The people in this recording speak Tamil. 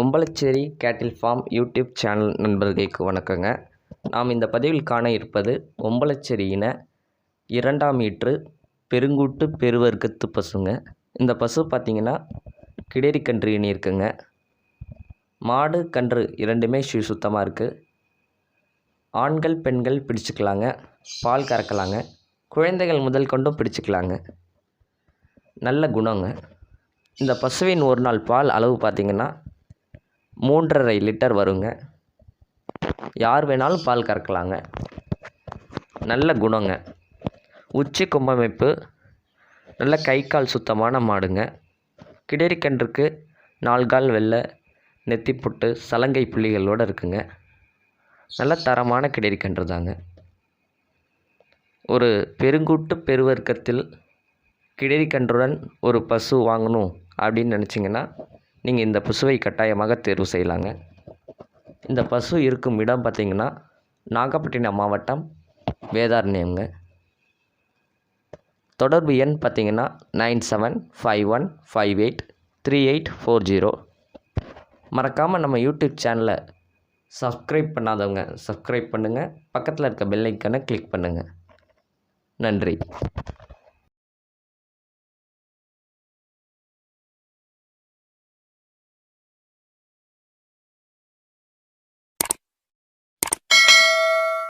உம்பளச்சேரி கேட்டில் ஃபார்ம் யூடியூப் சேனல் நண்பர்களுக்கு வணக்கங்க. நாம் இந்த பதிவில் காண இருப்பது ஒம்பளச்சேரியின இரண்டாம் ஈற்று பெருங்கூட்டு பெருவர்க்கத்து பசுங்க. இந்த பசு பார்த்திங்கன்னா கிடேரி கன்று இனி இருக்குங்க. மாடு கன்று இரண்டுமே சு சுத்தமாக இருக்குது ஆண்கள் பெண்கள் பிடிச்சிக்கலாங்க. பால் கறக்கலாங்க. குழந்தைகள் முதல் கொண்டும் பிடிச்சிக்கலாங்க. நல்ல குணங்க. இந்த பசுவின் ஒரு நாள் பால் அளவு பார்த்திங்கன்னா மூன்றரை லிட்டர் வருங்க. யார் வேணாலும் பால் கறக்கலாங்க. நல்ல குணங்க. உச்சி கும்பமைப்பு நல்ல கை கால் சுத்தமான மாடுங்க. கிடரிக்கன்றுக்கு நால்கால் நாலு கால் வெள்ளை நெத்தி புட்டு சலங்கை புள்ளிகளோடு இருக்குங்க. நல்ல தரமான கிடரிக்கன்று தாங்க. ஒரு பெருங்கூட்டு பெருவர்க்கத்தில் கிடரிக்கன்றுடன் ஒரு பசு வாங்கணும் அப்படின்னு நினச்சிங்கன்னா நீங்கள் இந்த பசுவை கட்டாயமாக தேர்வு செய்யலாங்க. இந்த பசு இருக்கும் இடம் பார்த்திங்கன்னா நாகப்பட்டினம் மாவட்டம் வேதாரண்யம்ங்க. தொடர்பு எண் பார்த்திங்கன்னா nine seven five one five eight three eight four zero. மறக்காமல் நம்ம யூடியூப் சேனலை சப்ஸ்கிரைப் பண்ணாதவங்க சப்ஸ்கிரைப் பண்ணுங்கள் பக்கத்தில் இருக்க பெல்லைக்கனை கிளிக் பண்ணுங்கள் நன்றி.